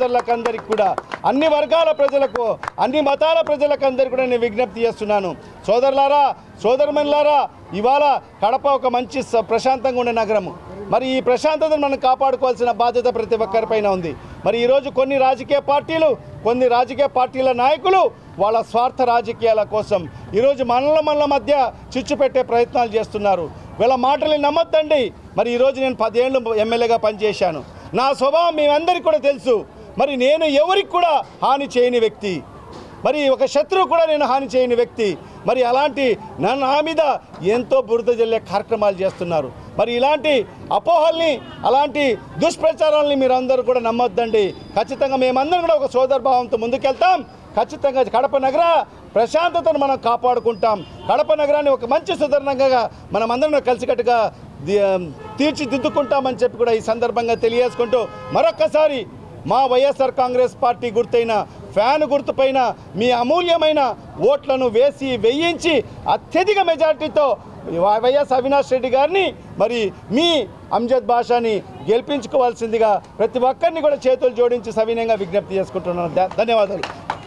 ప్రజలకందరికి కూడా అన్ని వర్గాల ప్రజలకు అన్ని మతాల ప్రజలకందరికీ కూడా నేను విజ్ఞప్తి చేస్తున్నాను. సోదరులారా సోదరుమణులారా ఇవాళ కడప ఒక మంచి స- ప్రశాంతంగా ఉండే నగరము మరి ఈ ప్రశాంతతను మనం కాపాడుకోవాల్సిన బాధ్యత ప్రతి ఒక్కరిపైన ఉంది. మరి ఈరోజు కొన్ని రాజకీయ పార్టీలు కొన్ని రాజకీయ పార్టీల నాయకులు వాళ్ళ స్వార్థ రాజకీయాల కోసం ఈరోజు మనల మనల మధ్య చిచ్చు పెట్టే ప్రయత్నాలు చేస్తున్నారు. వీళ్ళ మాటల్ని నమ్మొద్దండి. మరి ఈరోజు నేను పదేళ్ళు ఎమ్మెల్యేగా పనిచేశాను. నా స్వభావం మేమందరికీ కూడా తెలుసు. మరి నేను ఎవరికి కూడా హాని చేయని వ్యక్తి? మరి ఒక శత్రువు కూడా నేను హాని చేయని వ్యక్తి? మరి అలాంటి నా నా మీద ఎంతో బురద జల్లే కార్యక్రమాలు చేస్తున్నారు. మరి ఇలాంటి అపోహల్ని అలాంటి దుష్ప్రచారాలని మీరు అందరూ కూడా నమ్మొద్దండి. ఖచ్చితంగా మేమందరం కూడా ఒక సోదరభావంతో ముందుకెళ్తాం. ఖచ్చితంగా కడప నగర ప్రశాంతతను మనం కాపాడుకుంటాం. కడప నగరాన్ని ఒక మంచి సుదర్ణంగా మనం అందరం కలిసికట్టుగా తీర్చిదిద్దుకుంటామని చెప్పి కూడా ఈ సందర్భంగా తెలియజేసుకుంటూ మరొక్కసారి మా వైఎస్ఆర్ కాంగ్రెస్ పార్టీ గుర్తైన ఫ్యాన్ గుర్తుపైన మీ అమూల్యమైన ఓట్లను వేసి వేయించి అత్యధిక మెజార్టీతో వైఎస్ అవినాష్ రెడ్డి గారిని మరి మీ అంజద్ భాషని గెలిపించుకోవాల్సిందిగా ప్రతి ఒక్కరిని కూడా చేతులు జోడించి సవినయంగా విజ్ఞప్తి చేసుకుంటున్నాను. ధన్యవాదాలు.